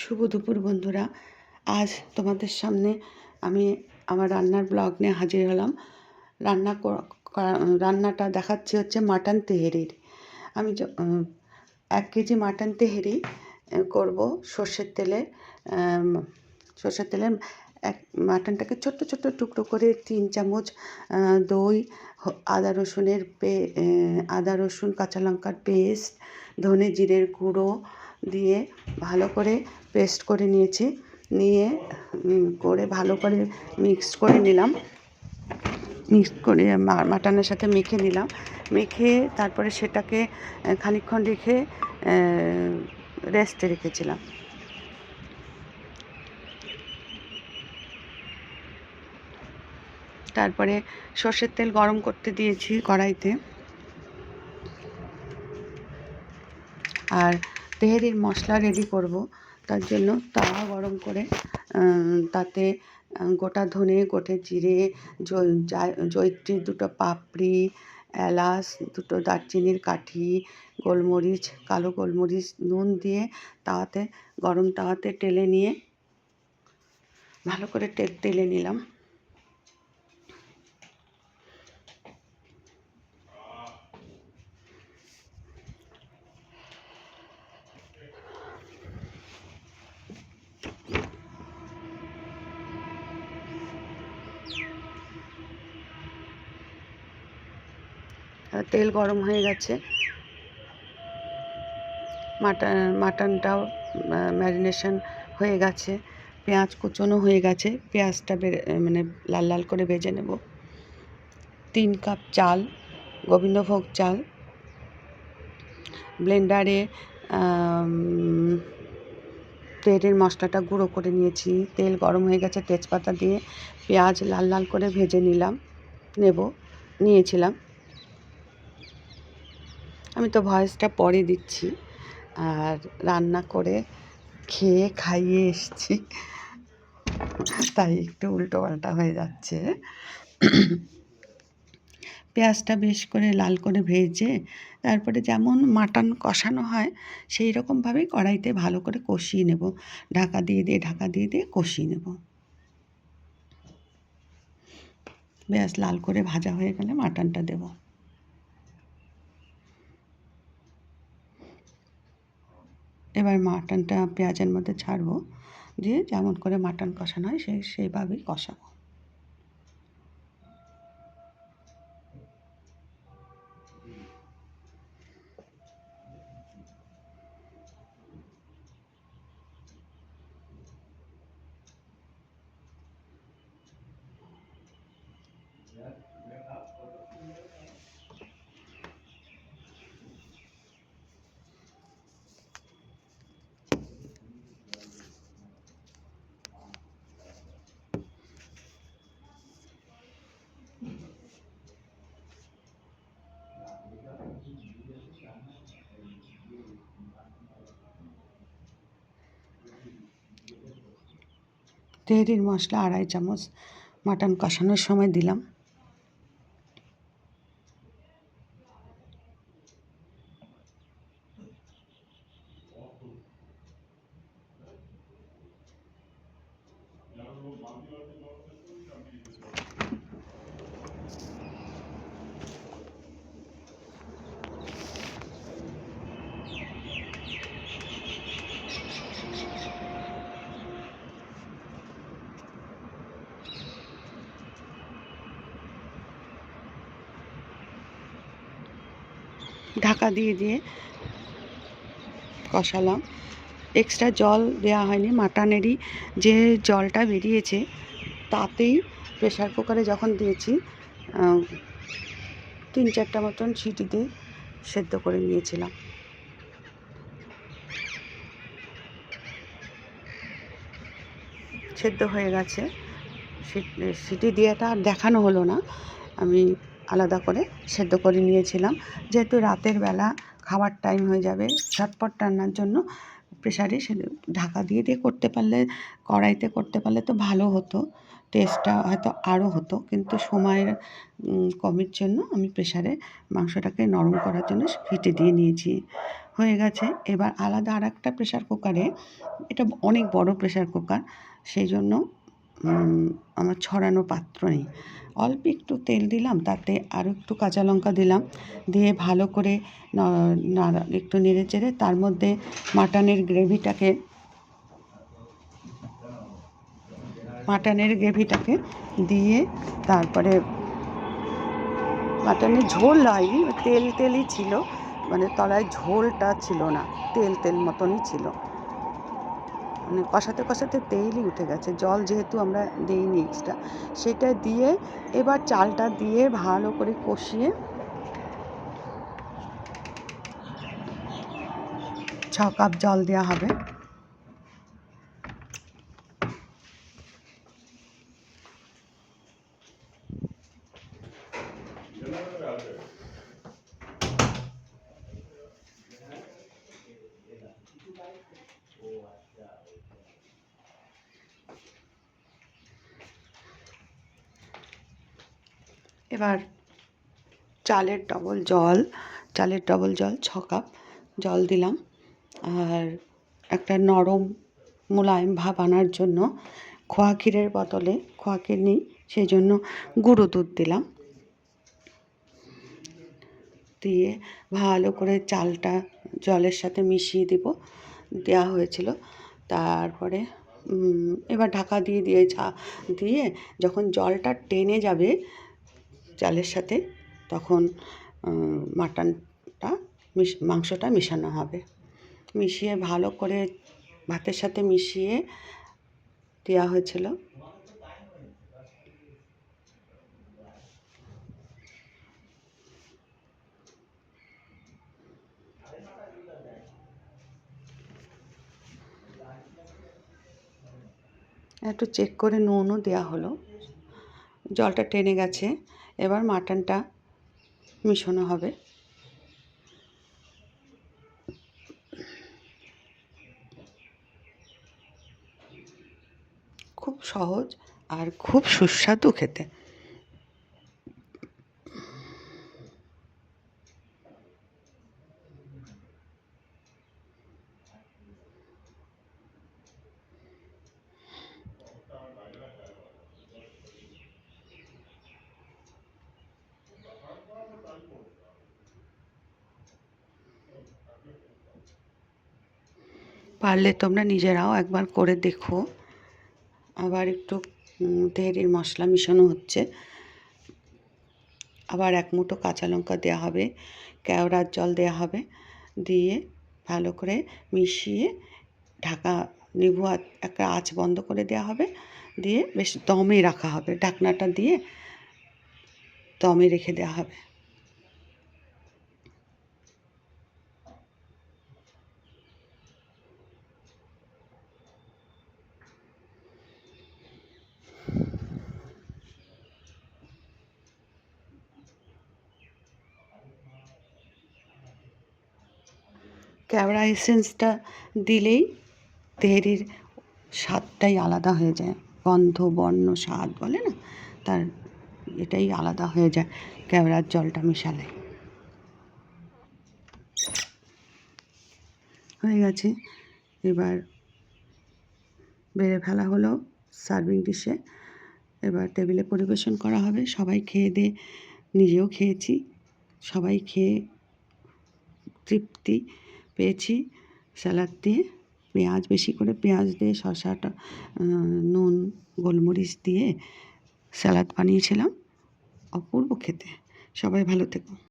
শুভ দুপুর বন্ধুরা। আজ তোমাদের সামনে আমি আমার রান্নার ব্লগ নিয়ে হাজির হলাম। রান্না রান্নাটা দেখাচ্ছি হচ্ছে মাটন তেহেরির। আমি এক কেজি মাটন তেহেরি করব সর্ষের তেলে। সর্ষের তেলে এক, মাটনটাকে ছোট্ট ছোট্ট টুকরো করে তিন চামচ দই আদা রসুনের পে আদা রসুন, কাঁচা লঙ্কার পেস্ট, ধনে জিরের গুঁড়ো দিয়ে ভালো করে পেস্ট করে নিয়েছি। নিয়ে করে ভালো করে মিক্স করে নিলাম। মিক্স করে মাটনের সাথে মেখে নিলাম। মেখে তারপরে সেটাকে আহ, খানিকক্ষণ রেখে রেস্টে রেখেছিলাম। তারপরে সর্ষের তেল গরম করতে দিয়েছি কড়াইতে। আর তেহেরির মশলা রেডি করব। তার জন্য তাওয়া গরম করে তাতে গোটা ধনে, গোটে জিরে জৈত্রীর দুটো পাপড়ি, এলাচ, দুটো দারচিনির কাঠি, গোলমরিচ, কালো গোলমরিচ নুন দিয়ে তাওয়াতে, গরম তাওয়াতে টেলে নিয়ে, ভালো করে তেলে নিলাম। তেল গরম হয়ে গেছে। মাটন, মাটনটাও ম্যারিনেশন হয়ে গেছে, পেঁয়াজ কুচনো হয়ে গেছে, পেঁয়াজটা মানে লাল লাল করে ভেজে নেব। তিন কাপ চাল, গোবিন্দভোগ চাল, ব্লেন্ডারে তেলের মশলাটা গুঁড়ো করে নিয়েছি। তেল গরম হয়ে গেছে, তেজপাতা দিয়ে পেঁয়াজ লাল লাল করে ভেজে নিলাম, নেব, নিয়েছিলাম। আমি তো ভয়েসটা পরে দিচ্ছি। আর রান্না করে খেয়ে খাইয়ে এসছি। তাই একটু উল্টো পাল্টা হয়ে যাচ্ছে। পেঁয়াজটা বেশ করে লাল করে ভেজে, তারপরে যেমন মাটন কষানো হয়, সেই রকমভাবেই কড়াইতে ভালো করে কষিয়ে নেব। ঢাকা দিয়ে দিয়ে, ঢাকা দিয়ে দিয়ে কষিয়ে নেব। পেঁয়াজ লাল করে ভাজা হয়ে গেলে মাটনটা দেবো। এবার মাটনটা পেঁয়াজের মধ্যে ছাড়বো দিয়ে যেমন করে মাটন কষানো হয় সেই সেইভাবেই কষাবো। তেহরির মশলা আড়াই চামচ মাটন কষানোর সময় দিলাম। ঢাকা দিয়ে দিয়ে কষালাম। এক্সট্রা জল দেওয়া হয়নি, মাটনেরই যে জলটা বেরিয়েছে তাতেই প্রেশার কুকারে যখন দিয়েছি তিন চারটা মতন সিটিতে সেদ্ধ করে নিয়েছিলাম। সেদ্ধ হয়ে গেছে। সিটি দিয়েটা আর দেখানো হলো না। আমি আলাদা করে সেদ্ধ করে নিয়েছিলাম। যেহেতু রাতের বেলা খাবার টাইম হয়ে যাবে, ঝটপট রান্নার জন্য প্রেশারে সে ঢাকা দিয়ে দিয়ে করতে পারলে, কড়াইতে করতে পারলে তো ভালো হতো। টেস্টটা হয়তো আরও হতো, কিন্তু সময়ের কমের জন্য আমি প্রেশারে মাংসটাকে নরম করার জন্য হিটে দিয়ে নিয়েছি। হয়ে গেছে। এবার আলাদা আর একটা প্রেশার কুকারে এটা অনেক বড় প্রেশার কুকার সেই জন্য আমার ছড়ানো পাত্র নেই। অল্প একটু তেল দিলাম, তাতে আরও একটু কাঁচা লঙ্কা দিলাম, দিয়ে ভালো করে একটু নেড়ে চেড়ে তার মধ্যে মাটনের গ্রেভিটাকে মাটনের গ্রেভিটাকে দিয়ে তারপরে মাটনের ঝোল হয়নি, তেল তেলই ছিল মানে তলায় ঝোলটা ছিল না, তেল তেল মতনই ছিল। মানে কষাতে কষাতে তেলই উঠে গেছে। জল যেহেতু আমরা দিইনি এক্সট্রা সেটা দিয়ে এবার চালটা দিয়ে ভালো করে কষিয়ে ছ কাপ জল দেওয়া হবে। এবার চালের ডবল জল, চালের ডবল জল, ছ কাপ জল দিলাম। আর একটা নরম মোলায়েম ভাব আনার জন্য খোয়া ক্ষীরের বদলে, খোয়া ক্ষীর নেই, সেই জন্য গুঁড়ো দুধ দিলাম। দিয়ে ভালো করে চালটা জলের সাথে মিশিয়ে দেব দেওয়া হয়েছিল। তারপরে এবার ঢাকা দিয়ে দিয়ে ঝা, দিয়ে যখন জলটা টেনে যাবে চালের সাথে তখন মাটনটা মাংসটা মেশানো হবে। মিশিয়ে ভালো করে ভাতের সাথে মিশিয়ে দেওয়া হয়েছিল। একটু চেক করে নুনও দেওয়া হলো। জলটা টেনে গেছে। এবার মাটনটা মিশানো হবে। খুব সহজ আর খুব সুস্বাদু খেতে। পারলে তোমরা নিজেরাও একবার করে দেখো। আবার একটু তেহরির মশলা মিশানো হচ্ছে। আবার এক মুঠো কাঁচা লঙ্কা দেওয়া হবে, কেওড়ার জল দেওয়া হবে, দিয়ে ভালো করে মিশিয়ে ঢাকা নিভু একটা আঁচ বন্ধ করে দেওয়া হবে, দিয়ে বেশ দমে রাখা হবে। ঢাকনাটা দিয়ে দমে রেখে দেওয়া হবে। ক্যাবড়া এসেন্সটা দিলেই তেহরির স্বাদটাই আলাদা হয়ে যায়। গন্ধ, বর্ণ, স্বাদ বলে না? তার এটাই আলাদা হয়ে যায় ক্যাবড়ার জলটা মেশালে। হয়ে গেছে। এবার বেড়ে ফেলা হলো সার্ভিং ডিশে। এবার টেবিলে পরিবেশন করা হবে। সবাই খেয়ে দিয়ে নিজেও খেয়েছি। সবাই খেয়ে তৃপ্তি। পেয়েছি স্যালাড দিয়ে, পেঁয়াজ, বেশি করে পেঁয়াজ দিয়ে শশাটা নুন, গোলমরিচ দিয়ে স্যালাড বানিয়েছিলাম। অপূর্ব খেতে। সবাই ভালো থেকো।